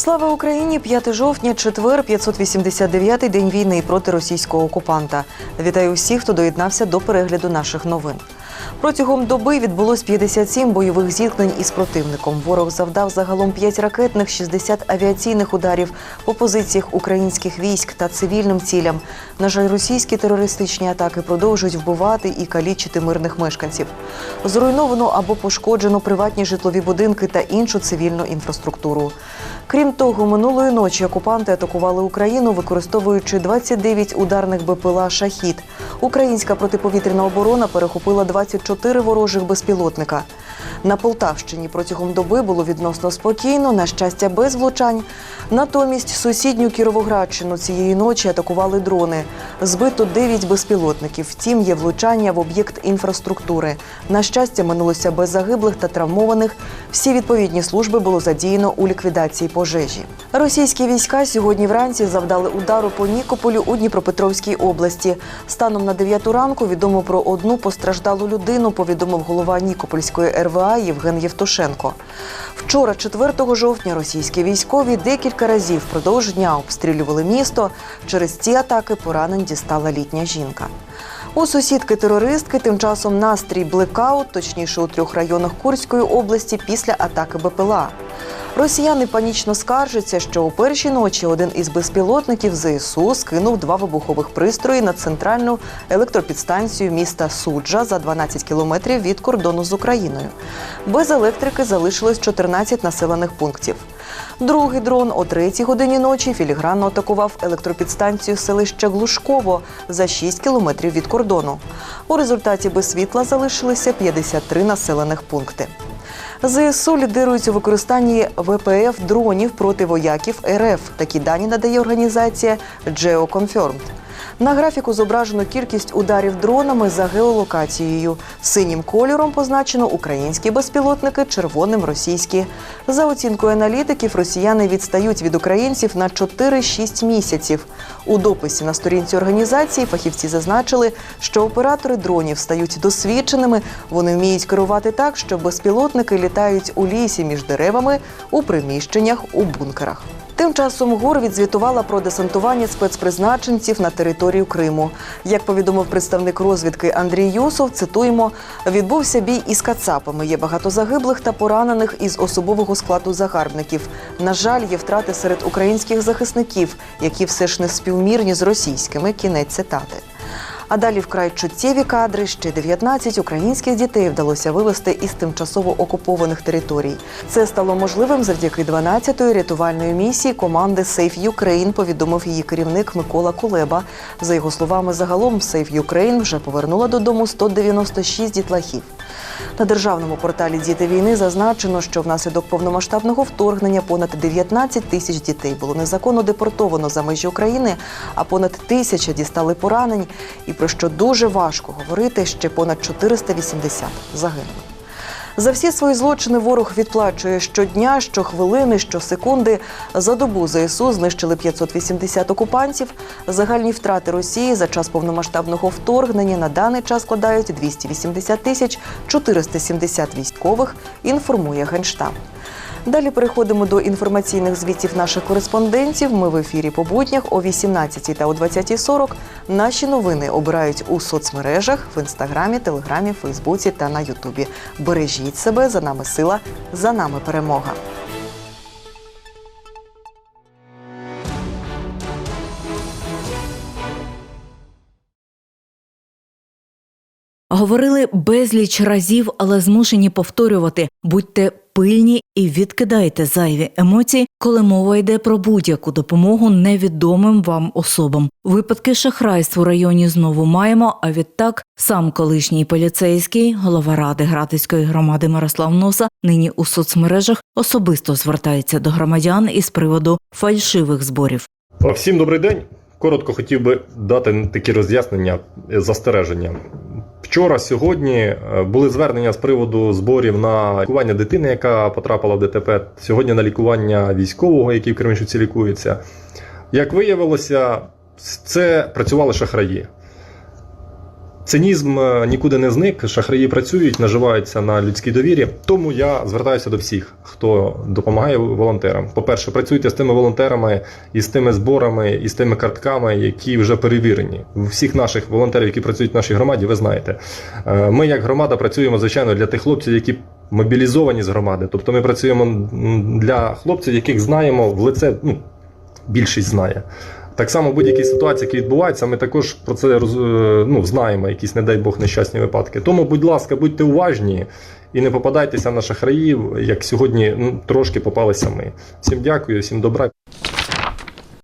Слава Україні! 5 жовтня, четвер, 589-й день війни проти російського окупанта. Вітаю всіх, хто доєднався до перегляду наших новин. Протягом доби відбулось 57 бойових зіткнень із противником. Ворог завдав загалом 5 ракетних, 60 авіаційних ударів по позиціях українських військ та цивільним цілям. На жаль, російські терористичні атаки продовжують вбивати і калічити мирних мешканців. Зруйновано або пошкоджено приватні житлові будинки та іншу цивільну інфраструктуру. Крім того, минулої ночі окупанти атакували Україну, використовуючи 29 ударних БПЛА «Шахід». Українська протиповітряна оборона перехопила 24 ворожих безпілотника. На Полтавщині протягом доби було відносно спокійно, на щастя, без влучань. Натомість сусідню Кіровоградщину цієї ночі атакували дрони. Збито 9 безпілотників. Втім, є влучання в об'єкт інфраструктури. На щастя, минулося без загиблих та травмованих. Всі відповідні служби було задіяно у ліквідації пожежі. Російські війська сьогодні вранці завдали удару по Нікополю у Дніпропетровській області. Станом на 9 ранку відомо про одну постраждалу людину, повідомив голова Нікопольської РВА Євген Євтушенко. Вчора, 4 жовтня, російські військові декілька разів впродовж дня обстрілювали місто. Через ці атаки поранень дістала літня жінка. У сусідки терористки тим часом настрій блекаут, точніше у трьох районах Курської області після атаки БПЛА. Росіяни панічно скаржаться, що у першій ночі один із безпілотників ЗСУ скинув два вибухових пристрої на центральну електропідстанцію міста Суджа за 12 кілометрів від кордону з Україною. Без електрики залишилось 14 населених пунктів. Другий дрон о третій годині ночі філігранно атакував електропідстанцію селища Глушково за 6 кілометрів від кордону. У результаті без світла залишилися 53 населених пункти. ЗСУ лідирують у використанні ВПФ дронів проти вояків РФ. Такі дані надає організація GeoConfirmed. На графіку зображено кількість ударів дронами за геолокацією. Синім кольором позначено українські безпілотники, червоним російські. За оцінкою аналітиків, росіяни відстають від українців на 4-6 місяців. У дописі на сторінці організації фахівці зазначили, що оператори дронів стають досвідченими. Вони вміють керувати так, що безпілотники літають у лісі між деревами, у приміщеннях, у бункерах. Тим часом ГУР відзвітувала про десантування спецпризначенців на територію Криму. Як повідомив представник розвідки Андрій Юсов, цитуємо: відбувся бій із кацапами. Є багато загиблих та поранених із особового складу загарбників. На жаль, є втрати серед українських захисників, які все ж не співмірні з російськими. Кінець цитати. А далі вкрай чуттєві кадри. Ще 19 українських дітей вдалося вивезти із тимчасово окупованих територій. Це стало можливим завдяки 12-ї рятувальної місії команди Safe Ukraine, повідомив її керівник Микола Кулеба. За його словами, загалом Safe Ukraine вже повернула додому 196 дітлахів. На державному порталі Діти війни зазначено, що внаслідок повномасштабного вторгнення понад 19 тисяч дітей було незаконно депортовано за межі України, а понад тисяча дістали поранень. І про що дуже важко говорити, ще понад 480 загинули. За всі свої злочини ворог відплачує щодня, щохвилини, щосекунди. За добу ЗСУ знищили 580 окупантів. Загальні втрати Росії за час повномасштабного вторгнення на даний час складають 280 тисяч 470 військових. Інформує генштаб. Далі переходимо до інформаційних звітів наших кореспондентів. Ми в ефірі по буднях о 18 та о 20.40. Наші новини обирають у соцмережах в інстаграмі, телеграмі, Фейсбуці та на Ютубі. Бережіть себе, за нами сила, за нами перемога. Говорили безліч разів, але змушені повторювати: будьте пильні і відкидайте зайві емоції, коли мова йде про будь-яку допомогу невідомим вам особам. Випадки шахрайств у районі знову маємо. А відтак сам колишній поліцейський, голова ради Гратицької громади Мирослав Носа, нині у соцмережах особисто звертається до громадян із приводу фальшивих зборів. Всім добрий день. Коротко хотів би дати такі роз'яснення, застереження. Вчора, сьогодні е, були звернення з приводу зборів на лікування дитини, яка потрапила в ДТП. Сьогодні на лікування військового, який в Кременчуці лікується. Як виявилося, це працювали шахраї. Цинізм е, нікуди не зник, шахраї працюють, наживаються на людській довірі. Тому я звертаюся до всіх, хто допомагає волонтерам. По-перше, працюйте з тими волонтерами і з тими зборами, і з тими картками, які вже перевірені. Всіх наших волонтерів, які працюють в нашій громаді, ви знаєте. Е, Ми, як громада, працюємо звичайно для тих хлопців, які мобілізовані з гроади. Тобто ми працюємо для хлопців, яких знаємо в лице. Ну, більшість знає. Так само будь-які ситуації, які відбуваються, ми також про це роз- е, ну, знаємо, якісь, не дай Бог, нещасні випадки. Тому, будь ласка, будьте уважні і не попадайтеся на шахраїв, як сьогодні ну, трошки попалися ми. Всім дякую, всім добра.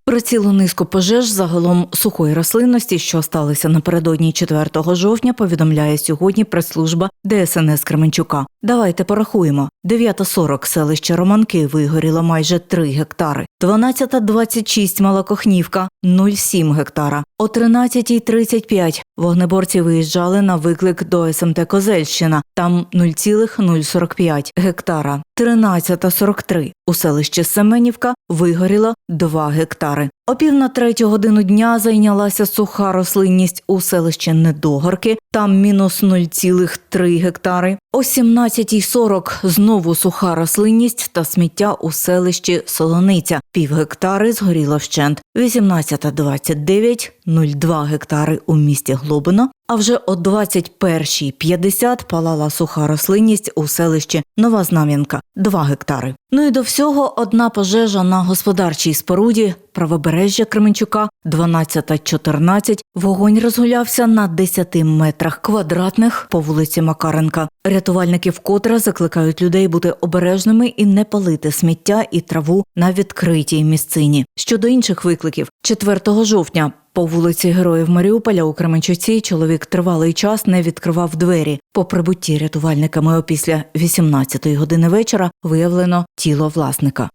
Про цілу низку пожеж загалом сухої рослинності, що сталися напередодні 4 жовтня, повідомляє сьогодні прес-служба ДСНС Кременчука. Давайте порахуємо. 9.40 селище Романки вигоріло майже 3 гектари. 12.26 Малокохнівка 0,7 гектара. О 13.35 вогнеборці виїжджали на виклик до СМТ Козельщина. Там 0,045 гектара. 13.43 у селищі Семенівка вигоріло 2 гектари. О пів на третю годину дня зайнялася суха рослинність у селищі Недогорки, там мінус 0,3 гектари. О 17.40 знову суха рослинність та сміття у селищі Солониця. Пів гектари згоріло вщент. 18.29 – 0,2 гектари у місті Глобино, а вже о 21.50 палала суха рослинність у селищі Нова Знам'янка 2 гектари. Ну і до всього одна пожежа на господарчій споруді правобережжя Кременчука 12.14. Вогонь розгулявся на 10 метрах квадратних по вулиці Макаренка. Рятувальники вкотре закликають людей бути обережними і не палити сміття і траву на відкритій місцині. Щодо інших викликів, 4 жовтня по вулиці Героїв Маріуполя у Кременчуці чоловік тривалий час не відкривав двері. По прибутті рятувальниками опісля 18 години вечора виявлено тіло власника.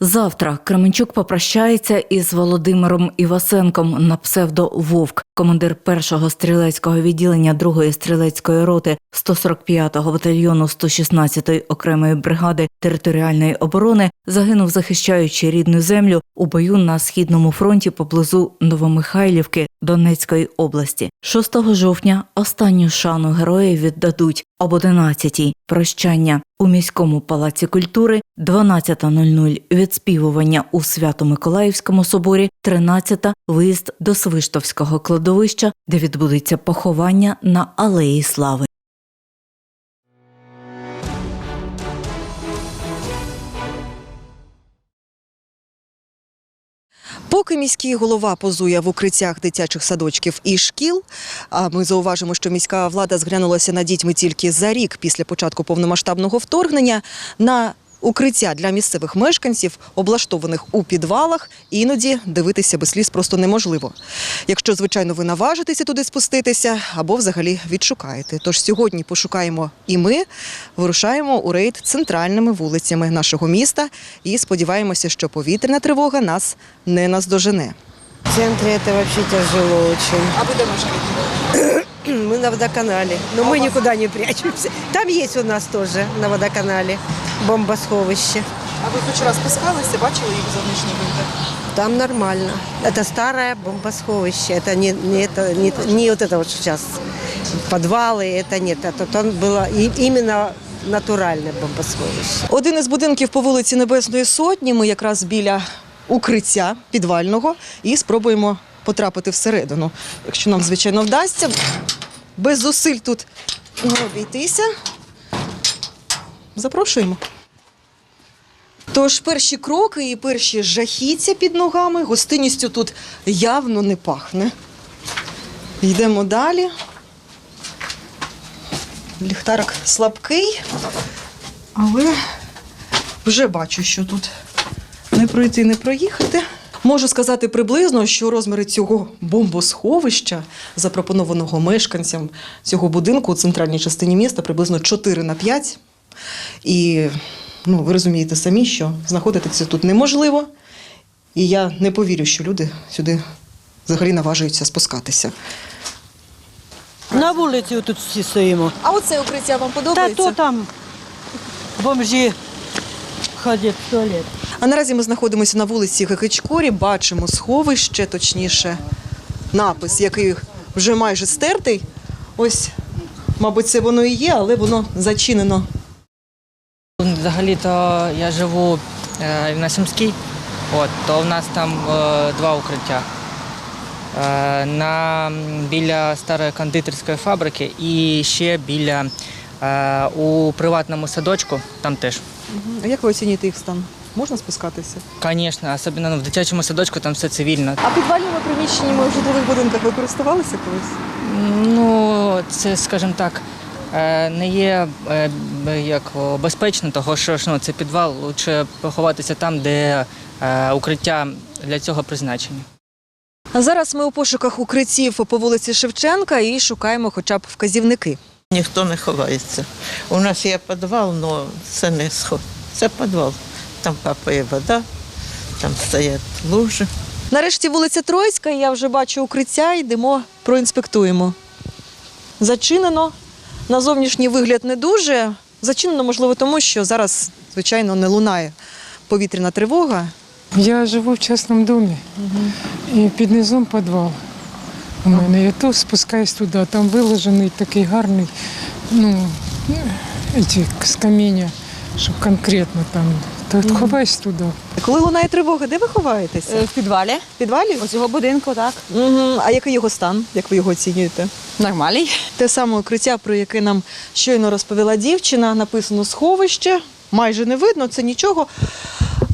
Завтра Кременчук попрощається із Володимиром Івасенком на псевдо Вовк, командир першого стрілецького відділення другої стрілецької роти 145-го батальйону 116-ї окремої бригади територіальної оборони, загинув захищаючи рідну землю у бою на східному фронті поблизу Новомихайлівки Донецької області. 6 жовтня останню шану героїв віддадуть об 11-й прощання у міському палаці культури, 12.00 відспівування у Свято-Миколаївському соборі, 13 виїзд до Свиштовського кладовища, де відбудеться поховання на Алеї Слави. Поки міський голова позує в укриттях дитячих садочків і шкіл, а ми зауважимо, що міська влада зглянулася на дітьми тільки за рік після початку повномасштабного вторгнення на укриття для місцевих мешканців, облаштованих у підвалах, іноді дивитися без сліз просто неможливо. Якщо, звичайно, ви наважитеся туди спуститися або взагалі відшукаєте. Тож сьогодні пошукаємо і ми вирушаємо у рейд центральними вулицями нашого міста і сподіваємося, що повітряна тривога нас не наздожене. В центре это вообще тяжело очень. А ви де мешкаєте? Мы на водоканале, но мы никуда не прячемся. Там есть у нас тоже на водоканале бомбосховище. А ви хоч раз спускалися, бачили їх зовнішній вигляд? Там нормально. Это старое бомбосховище. Это не, не, это, не, не вот это вот сейчас подвалы, это нет. Это там было и- именно натуральное бомбосховище. Один із будинків по вулиці Небесної Сотні. Ми якраз біля укриття підвального і спробуємо потрапити всередину. Якщо нам, звичайно, вдасться, без зусиль тут не обійтися. Запрошуємо. Тож перші кроки і перші жахіття під ногами гостинністю тут явно не пахне. Йдемо далі. Ліхтарик слабкий, але вже бачу, що тут не пройти, не проїхати. Можу сказати приблизно, що розміри цього бомбосховища, запропонованого мешканцям цього будинку у центральній частині міста, приблизно 4 на 5. І ну, ви розумієте самі, що знаходитися тут неможливо. І я не повірю, що люди сюди взагалі наважуються спускатися. На вулиці тут всі стоїмо. А оце укриття вам Та подобається? то там бомжі ходять в туалет. А наразі ми знаходимося на вулиці Гекичкорі, бачимо сховище, точніше, напис, який вже майже стертий. Ось, мабуть, це воно і є, але воно зачинено. Взагалі-то я живу е, на Сумській, от, то в нас там е, два укриття. Е, на, біля старої кондитерської фабрики і ще біля е, у приватному садочку, там теж. А як ви оцінюєте їх стан? Можна спускатися? Звісно, особливо ну, в дитячому садочку там все цивільно. А підвальними приміщеннями в житлових будинках ви користувалися колись? Ну, це, скажімо так, не є е, як безпечно, того що ну, це підвал, лучше поховатися там, де е, укриття для цього призначені. Зараз ми у пошуках укриттів по вулиці Шевченка і шукаємо хоча б вказівники. Ніхто не ховається. У нас є підвал, але це не сход. Це підвал. Там капає вода, там стоять лужі. Нарешті вулиця Троїцька, і я вже бачу укриття, йдемо, проінспектуємо. Зачинено. На зовнішній вигляд не дуже. Зачинено, можливо, тому що зараз, звичайно, не лунає повітряна тривога. Я живу в частному домі і під низом підвал. У мене я то спускаюсь туди, там виложений такий гарний, ну, ці з каміння, щоб конкретно там. То от ховаюсь туди. Коли лунає тривога, де ви ховаєтеся? В підвалі В підвалі? цього будинку, так. Угу. А який його стан? Як ви його оцінюєте? Нормальний. Те саме укриття, про яке нам щойно розповіла дівчина, написано сховище, майже не видно, це нічого.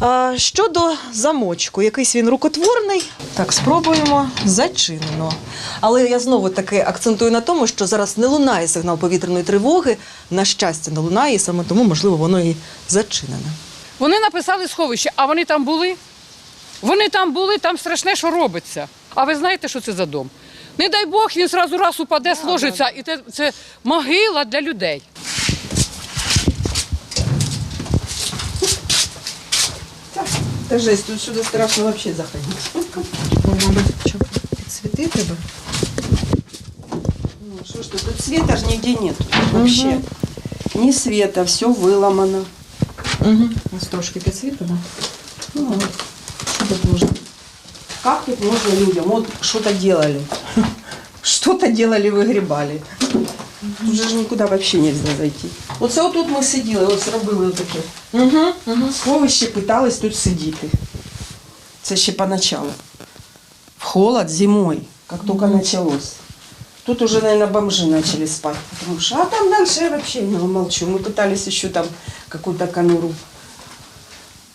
А, щодо замочку, якийсь він рукотворний. Так, спробуємо. Зачинено. Але я знову таки акцентую на тому, що зараз не лунає сигнал повітряної тривоги. На щастя, не лунає, і саме тому, можливо, воно і зачинене. Вони написали сховище, а вони там були. Вони там були, там страшне, що робиться. А ви знаєте, що це за дом? Не дай Бог, він зразу раз упаде, сложиться, і це, це могила для людей. Это жесть, тут сюда страшно вообще заходить. Мабуть, що підсвіти тебе. Ну, что ж тут, тут света же нигде нет вообще. Ни света, все выломано. Угу. Ось трошки підсвітимо. Ну, вот. что тут можно? Как тут можно людям? Вот что-то делали. Что-то делали, выгребали. Тут же ж никуда вообще нельзя зайти. Оце отут ми сиділи, ось робили отаке. Угу, угу. Сховище питались тут сидіти. Це ще поначалу. В холод зимой, как только началось. Тут уже, наверное, бомжи начали спать. Потому что, а там дальше я вообще не молчу. Мы пытались еще там какую-то конуру.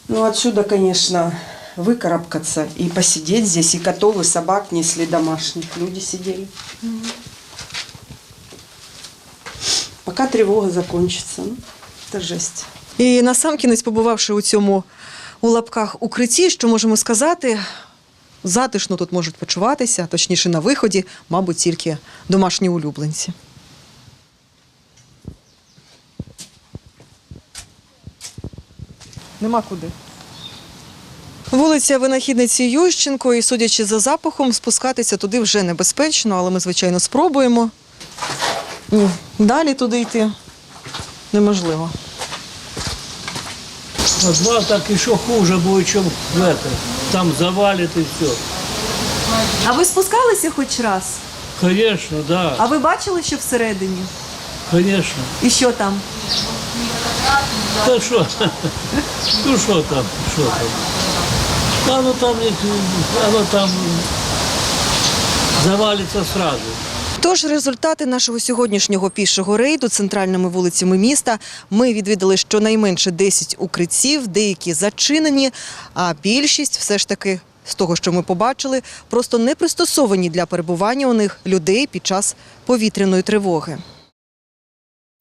Ну, отсюда, конечно, выкарабкаться и посидеть здесь. И котов, и собак несли домашних. Люди сидели. Пока тревога закончится. Ну, это жесть. І насамкінець, побувавши у цьому у лапках укритті, що можемо сказати, затишно тут можуть почуватися, точніше на виході, мабуть, тільки домашні улюбленці. Нема куди. Вулиця Винахідниці Ющенко, і судячи за запахом, спускатися туди вже небезпечно, але ми, звичайно, спробуємо. Ні, далі туди йти неможливо. Подвал так еще хуже будет, чем в. Там завалит и все. А ви спускалися хоч раз? Конечно, да, А ви бачили, що всередині? конечно. І що там? Да что? Ну что там, что там? Да, ну там, не- оно там завалится сразу. Тож результати нашого сьогоднішнього пішого рейду центральними вулицями міста ми відвідали щонайменше 10 укриттів, деякі зачинені, а більшість все ж таки. З того, що ми побачили, просто не пристосовані для перебування у них людей під час повітряної тривоги.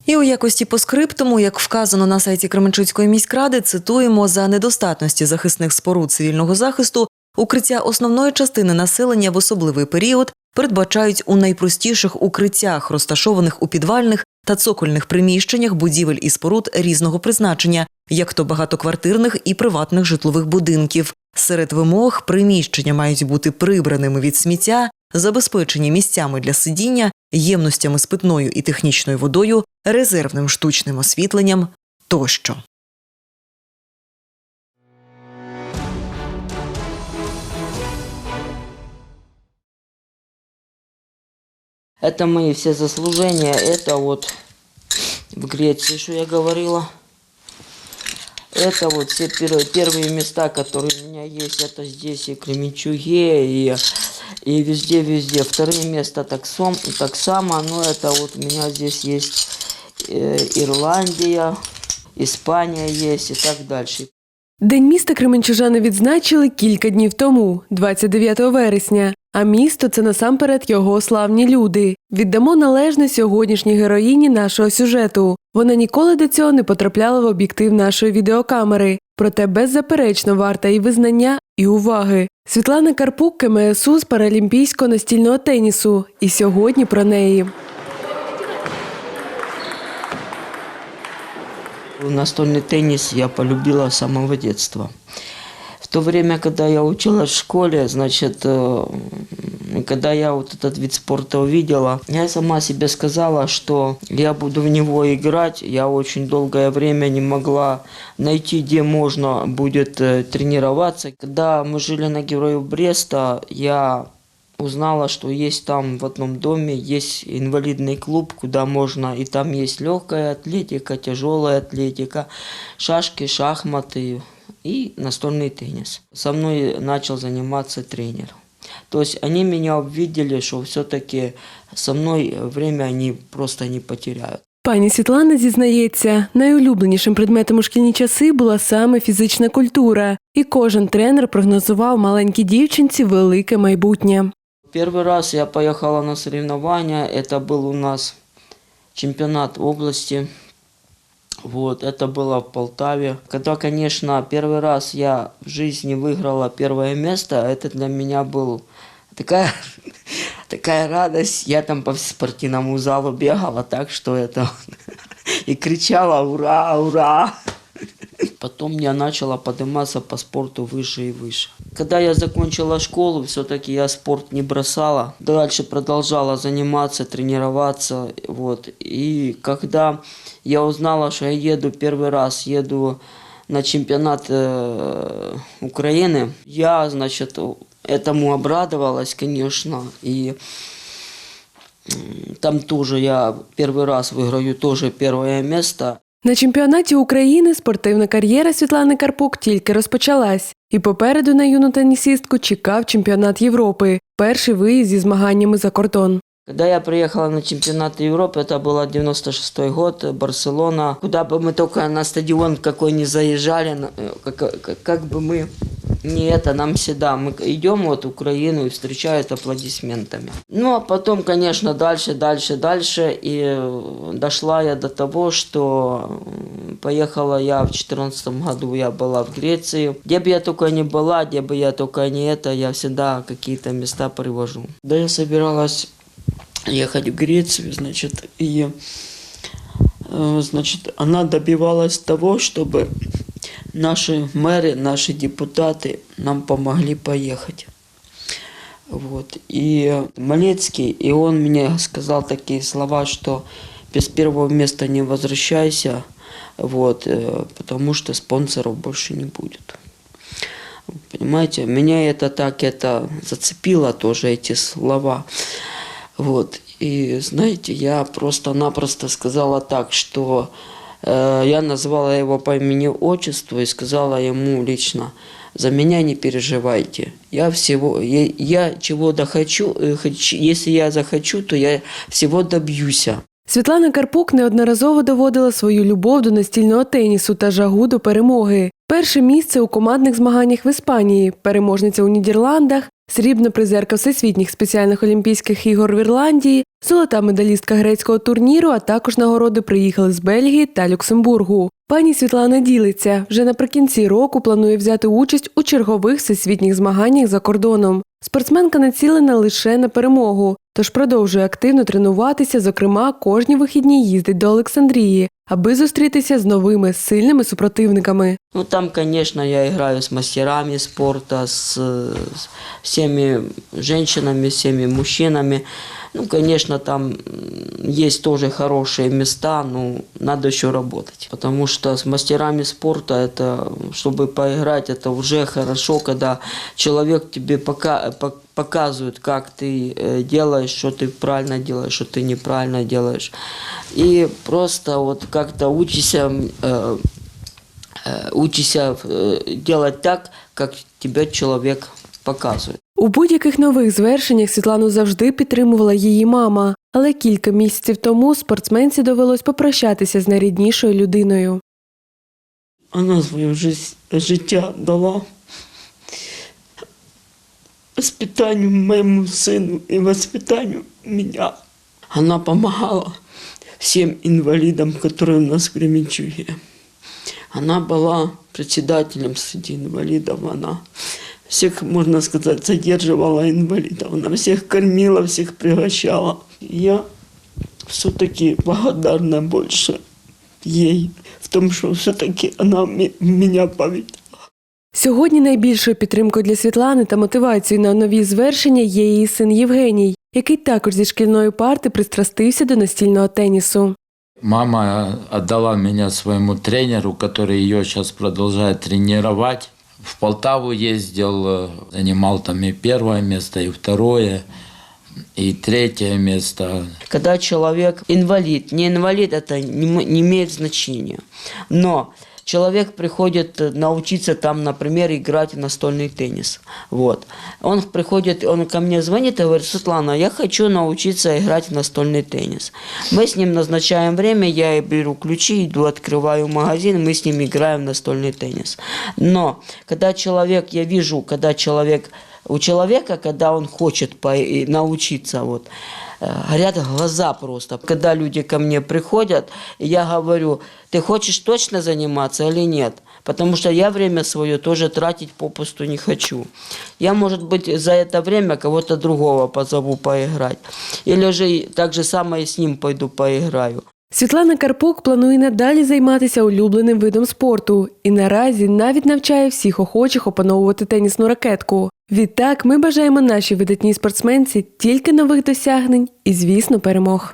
І у якості по скриптуму, як вказано на сайті Кременчуцької міськради, цитуємо за недостатності захисних споруд цивільного захисту, укриття основної частини населення в особливий період передбачають у найпростіших укриттях, розташованих у підвальних та цокольних приміщеннях будівель і споруд різного призначення, як то багатоквартирних і приватних житлових будинків. Серед вимог приміщення мають бути прибраними від сміття, забезпечені місцями для сидіння, ємностями з питною і технічною водою, резервним штучним освітленням тощо. Это мои все заслужения. Это вот в Греции, что я говорила. Это вот все пер- первые места, которые у меня есть. Это здесь и в Кременчуге, и, и везде-везде. Вторые места так, сом, так само. Но это вот у меня здесь есть э, Ирландия, Испания есть и так дальше. День міста Кременчужани відзначили кілька днів тому, 29 вересня. А місто це насамперед його славні люди. Віддамо належне сьогоднішній героїні нашого сюжету. Вона ніколи до цього не потрапляла в об'єктив нашої відеокамери. Проте беззаперечно варта і визнання, і уваги. Світлана Карпук КМСУ з паралімпійського настільного тенісу. І сьогодні про неї. Настольный теннис я полюбила с самого детства. То время, когда я училась в школе, значит, э, когда я вот этот вид спорта увидела, я сама себе сказала, что я буду в него играть. Я очень долгое время не могла найти, где можно будет э, тренироваться. Когда мы жили на Героев Бреста, я узнала, что есть там в одном доме есть инвалидный клуб, куда можно, и там есть легкая атлетика, тяжелая атлетика, шашки, шахматы и настольный теннис. Со мной начал заниматься тренер. То есть они меня увидели, что все-таки со мной время они просто не потеряют. Пані Світлана зізнається, найулюбленішим предметом у шкільні часи була саме фізична культура, і кожен тренер прогнозував маленькій дівчинці велике майбутнє. Первый раз я поехала на соревнования, это был у нас чемпионат области. Вот, это было в Полтаве. Когда, конечно, первый раз я в жизни выиграла первое место, это для меня был такая, такая радость. Я там по спортивному залу бегала так, что это и кричала «Ура! Ура!». Потом я начала подниматься по спорту выше и выше. Когда я закончила школу, все-таки я спорт не бросала. Дальше продолжала заниматься, тренироваться. Вот. И когда я узнала, что я еду первый раз, еду на чемпионат э, Украины, я, значит, этому обрадовалась, конечно. И м, там тоже я первый раз выиграю тоже первое место. На чемпіонаті України спортивна кар'єра Світлани Карпук тільки розпочалась, і попереду на юну тенісістку чекав чемпіонат Європи, перший виїзд зі змаганнями за кордон. Когда я приехала на чемпионат Европы, это был 96 год, Барселона. Куда бы мы только на стадион какой не заезжали, э, как, как, как бы мы не это, нам всегда, мы идем вот в Украину и встречают аплодисментами. Ну, а потом, конечно, дальше, дальше, дальше, и э, дошла я до того, что поехала я в 2014 году, я была в Греции. Где бы я только не была, где бы я только не это, я всегда какие-то места привожу. Да я собиралась ехать в Грецию, значит, и э, значит, она добивалась того, чтобы наши мэры, наши депутаты нам помогли поехать. Вот. И Малецкий, и он мне сказал такие слова, что без первого места не возвращайся, вот, э, потому что спонсоров больше не будет. Понимаете, меня это так это зацепило тоже эти слова. Вот. И знаете, я просто-напросто сказала так, что э, я назвала его по имени отчеству и сказала ему лично, за меня не переживайте. Я всего, я, я чего-то хочу, э, если я захочу, то я всего добьюсь. Світлана Карпук неодноразово доводила свою любов до настільного тенісу та жагу до перемоги. Перше місце у командних змаганнях в Іспанії, переможниця у Нідерландах, срібна призерка всесвітніх спеціальних олімпійських ігор в Ірландії, золота медалістка грецького турніру, а також нагороди приїхали з Бельгії та Люксембургу. Пані Світлана ділиться, вже наприкінці року планує взяти участь у чергових всесвітніх змаганнях за кордоном. Спортсменка націлена лише на перемогу, тож продовжує активно тренуватися, зокрема, кожні вихідні їздить до Олександрії, аби зустрітися з новими сильними супротивниками. Ну, там, конечно, я играю с мастерами спорта, с, с всеми женщинами, всеми мужчинами. Ну, конечно, там есть тоже хорошие места, но надо еще работать. Потому что с мастерами спорта это, чтобы поиграть, это уже хорошо, когда человек тебе пока, пок- показывает, как ты э, делаешь, что ты правильно делаешь, что ты неправильно делаешь. И просто вот как-то учишься, э, э, учишься делать так, как тебя человек показывает. У будь-яких нових звершеннях Світлану завжди підтримувала її мама, але кілька місяців тому спортсменці довелось попрощатися з найріднішою людиною. Она свое жизнь, життя дала воспитанию моему сыну и воспитанию меня. Она помогала всем инвалидам, которые у нас в Кременчуге. Она была председателем среди инвалидов. Она всех, можно сказать, задерживала инвалидов. Она всех кормила, всех пригощала. Я все-таки благодарна больше ей в том, что все-таки она ме- меня повидала. Сьогодні найбільшою підтримкою для Світлани та мотивацією на нові звершення є її син Євгеній, який також зі шкільної парти пристрастився до настільного тенісу. Мама отдала меня своему тренеру, который ее сейчас продолжает тренировать. В Полтаву ездил, занимал там и первое место, и второе, и третье место. Когда человек инвалид, не инвалид, это не имеет значения. Но человек приходит э, научиться там, например, играть в настольный теннис. Вот. Он приходит, он ко мне звонит и говорит, Светлана, я хочу научиться играть в настольный теннис. Мы с ним назначаем время, я и беру ключи, иду, открываю магазин, мы с ним играем настольный теннис. Но когда человек, я вижу, когда человек у человека, когда он хочет по- и научиться, вот, э, горят глаза просто. Когда люди ко мне приходят, я говорю, ты хочешь точно заниматься или нет? Потому что я время свое тоже тратить попусту не хочу. Я, может быть, за это время кого-то другого позову поиграть. Или же и так же самое с ним пойду поиграю. Світлана Карпук планує надалі займатися улюбленим видом спорту і наразі навіть навчає всіх охочих опановувати тенісну ракетку. Відтак, ми бажаємо нашій видатній спортсменці тільки нових досягнень і, звісно, перемог.